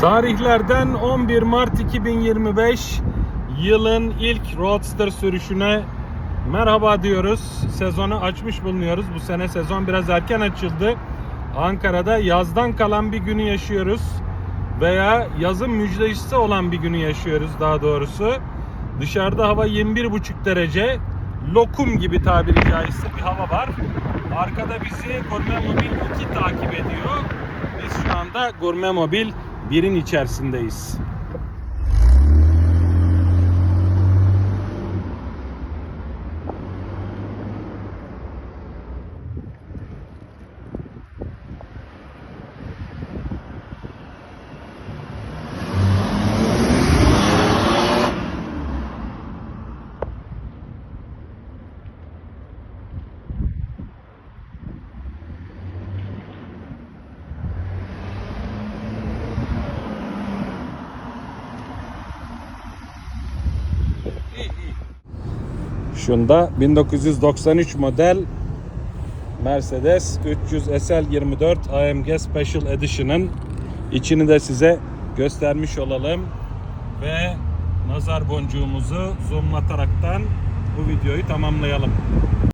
Tarihlerden 11 Mart 2025 yılın ilk Roadster sürüşüne merhaba diyoruz. Sezonu açmış bulunuyoruz. Bu sene sezon biraz erken açıldı. Ankara'da yazdan kalan bir günü yaşıyoruz. Veya yazın müjdecisi olan bir günü yaşıyoruz daha doğrusu. Dışarıda hava 21,5 derece. Lokum gibi tabiri caizse bir hava var. Arkada bizi Gurme Mobil 2 takip ediyor. Biz şu anda Gurme Mobil 1'in içerisindeyiz. Şunda 1993 model Mercedes 300 SL 24 AMG Special Edition'ın içini de size göstermiş olalım ve nazar boncuğumuzu zoomlataraktan bu videoyu tamamlayalım.